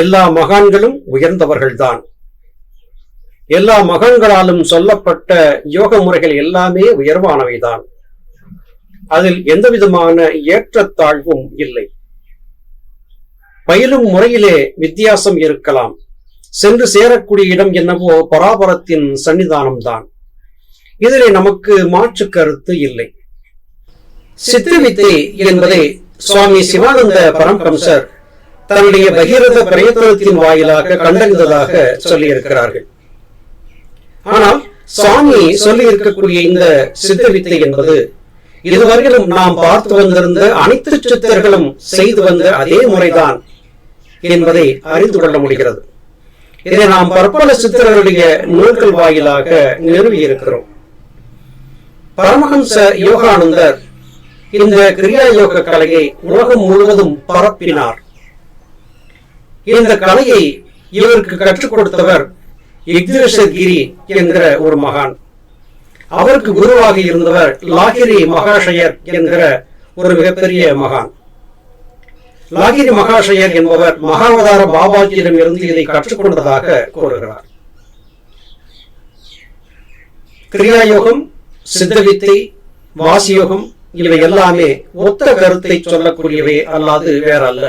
எல்லா மகான்களும் உயர்ந்தவர்கள்தான். எல்லா மகான்களாலும் சொல்லப்பட்ட யோக முறைகள் எல்லாமே உயர்வானவைதான். அதில் எந்த விதமான ஏற்றத்தாழ்வும் இல்லை. பயிலும் முறையிலே வித்தியாசம் இருக்கலாம். சென்று சேரக்கூடிய இடம் என்னவோ பராபரத்தின் சன்னிதானம்தான். இதிலே நமக்கு மாற்று கருத்து இல்லை. சித்திரவித்தை என்பதை சுவாமி சிவானந்த பரம்பம்சர் தன்னுடைய பகிரத பிரயத்தனத்தின் வாயிலாக கண்டறிந்ததாக சொல்லியிருக்கிறார்கள். ஆனால் சுவாமி சொல்லி இருக்கக்கூடிய இந்த சித்த வித்தை என்பது இதுவரையிலும் நாம் பார்த்து வந்திருந்த அனைத்து சித்தர்களும் செய்து வந்த அதே முறைதான் என்பதை அறிந்து கொள்ள முடிகிறது. இதை நாம் பற்பல சித்தர்களுடைய நூல்கள் வாயிலாக நிறுவி இருக்கிறோம் பரமஹம்ச யோகானந்தர் இந்த கிரியா யோக கலையை உலகம் முழுவதும் பரப்பினார். இந்த கலையை இவருக்கு கற்றுக் கொடுத்தவர் கிரி என்கிற ஒரு மகான். அவருக்கு குருவாக இருந்தவர் லாகிரி மகாஷயர் என்கிற ஒரு மிகப்பெரிய மகான். லாகிரி மகாஷயர் என்பவர் மகாவதார பாபாஜியிடம் இருந்து இதை கற்றுக்கொண்டதாக கூறுகிறார். கிரியாயோகம் சித்தவித்தை வாசியோகம் இவை எல்லாமே ஒத்த கருத்தை சொல்லக்கூடியவை அல்லாது வேற அல்ல